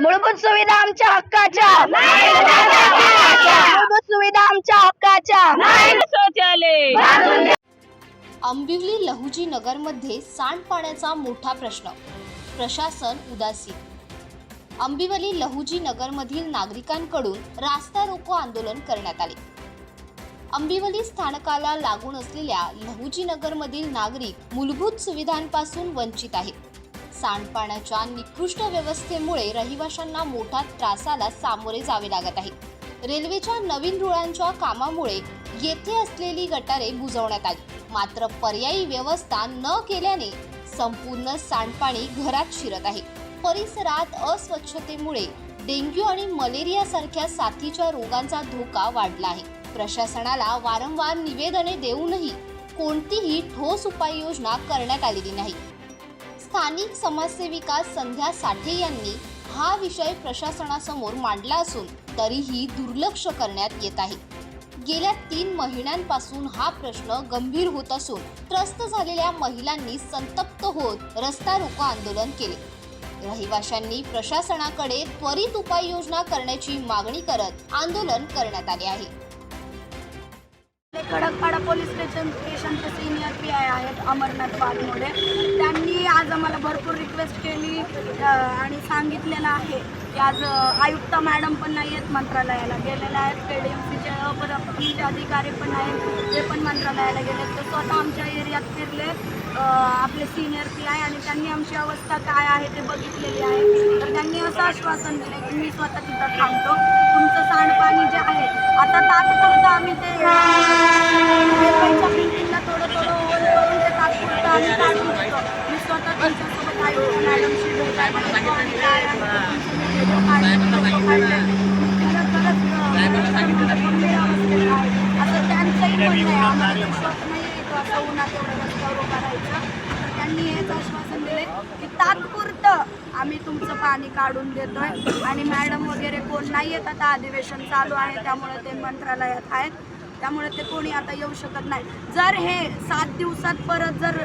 मूलभूत सुविधा आमच्या हक्काच्या. मूलभूत सुविधा आमच्या हक्काच्या. आंबिवली लहुजी नगरमध्ये सांडपाण्याचा मोठा प्रश्न. प्रशासन उदासीन आंबिवली लहुजी नगरमधील नागरिकांकडून रास्ता रोको आंदोलन करण्यात आले. आंबिवली स्थानकाला लागून असलेल्या लहुजी नगरमधील नागरिक मूलभूत सुविधांपासून वंचित आहेत. सांडपाण्याच्या निकृष्ट व्यवस्थेमुळे रहिवाशांना मोठा त्रासाला सामोरे जावे लागत आहे. रेल्वेच्या नवीन रुळांच्या कामामुळे येथे असलेली गटारे बुजवण्यात आली. मात्र पर्यायी व्यवस्था न केल्याने संपूर्ण सांडपाणी घरात शिरत आहे. परिसरात अस्वच्छतेमुळे डेंग्यू आणि मलेरिया सारख्या साथीच्या रोगांचा धोका वाढला आहे. प्रशासनाला वारंवार निवेदने देऊनही कोणतीही ठोस उपाययोजना करण्यात आलेली नाही. स्थानिक समाजसेविका संध्या साठे यांनी हा विषय प्रशासनासमोर मांडला असून तरीही दुर्लक्ष करण्यात येत आहे. गेल्या तीन महिन्यांपासून हा प्रश्न गंभीर होत असून त्रस्त झालेल्या महिलांनी संतप्त होत रस्ता रोको आंदोलन केले. रहिवाशांनी प्रशासनाकडे त्वरित उपाययोजना करण्याची मागणी करत आंदोलन करण्यात आले आहे. ते खडकपाडा पोलीस स्टेशन स्टेशनचे सिनियर पी आय आहेत अमरनाथ वाघमोडे त्यांनी आज आम्हाला भरपूर रिक्वेस्ट केली आणि सांगितलेलं आहे की आज आयुक्त मॅडम पण नाही आहेत मंत्रालयाला. गेलेल्या आहेत के डी एम सीचे अपरचे अधिकारी पण आहेत ते पण मंत्रालयाला गेले. तर स्वतः आमच्या एरियात फिरले आपले सिनियर पी आय आणि त्यांनी आमची अवस्था काय आहे ते बघितलेली आहे. तर त्यांनी असं आश्वासन दिलं की मी स्वतः तिथं थांबतो. तुमचं सांडपाणी जे आहे आता तात्पुरतं आम्ही ते रेल्वेच्या बिल्डिंगला थोडं थोडं ओव्हर करून ते तात्पुरतं आम्ही काढून देतो मी स्वतः त्यांच्यासोबत आयुक्त मॅडमशी भेटायला गेलो आणि काय आहे ते तुमचं काय आहे ते काढलंय. तिला खरंच, अं, गंभीर अवस्थेत आहे. असं त्यांचंही म्हणणं आहे आम्हाला ते स्वप्न नाही येतो असं उन्हात एवढं रस्त्यावर उभं राहायचं तर त्यांनी हेच आश्वासन दिले की तात्पुरतं आम्ही तुमचं पाणी काढून देतोय आणि मॅडम वगैरे कोण नाही येत आता अधिवेशन चालू आहे त्यामुळे ते मंत्रालयात आहेत त्यामुळे ते कोणी आता येऊ शकत नाही. जर हे सात दिवसात परत जर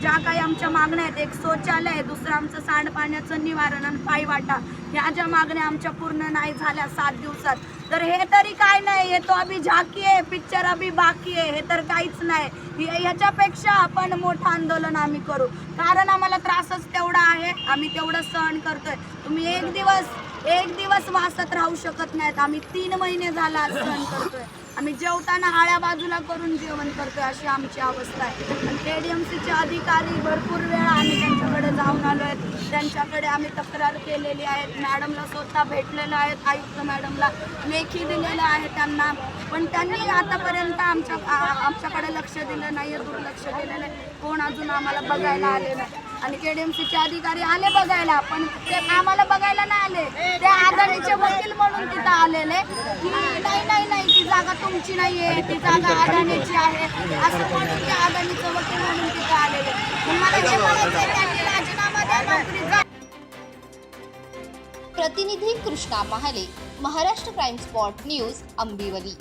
ज्या काही आमच्या मागण्या आहेत एक शौचालय आहे दुसरं आमचं सांडपाण्याचं निवारण आणि पायवाटा ह्या ज्या मागण्या आमच्या पूर्ण नाही झाल्या सात दिवसात तर हे तरी काय नाही हे तो अभि झाकी आहे पिक्चर अभि बाकी आहे हे तर काहीच नाही. हे- ह्याच्यापेक्षा आपण मोठं आंदोलन आम्ही करू. कारण आम्हाला त्रासच तेवढा आहे आम्ही तेवढं सहन करतोय. तुम्ही एक दिवस एक दिवस वाचत राहू शकत नाहीत आम्ही तीन महिने झाला सहन करतोय. आम्ही जेवताना आळ्या बाजूला करून जेवण करतोय अशी आमची अवस्था आहे. के डी एम सीचे अधिकारी भरपूर वेळा आम्ही त्यांच्याकडे जाऊन आलो आहेत त्यांच्याकडे आम्ही तक्रार केलेली आहे मॅडमला स्वतः भेटलेलं आहेत. आयुक्त मॅडमला लेखी दिलेलं आहे त्यांना. पण त्यांनी आतापर्यंत आमच्या आमच्याकडे लक्ष दिलं नाही दुर्लक्ष केलेलं आहे. कोण अजून आम्हाला बघायला आले नाही. आणि के डी एम सीचे अधिकारी आले बघायला पण ते आम्हाला बघायला नाही आले. ते आघाडीचे वकील म्हणून तिथं आलेले. की नाही नाही जागा तुमची नाही आहे ती जागा अदानीची आहे. असं म्हणून ते अदानीचं वकील म्हणून तिथं आलेले मला हे म्हणायचं त्यांनी राजीनामा द्या नोकरीचा प्रतिनिधी Krishna Mahale Maharashtra crime spot news Ambivali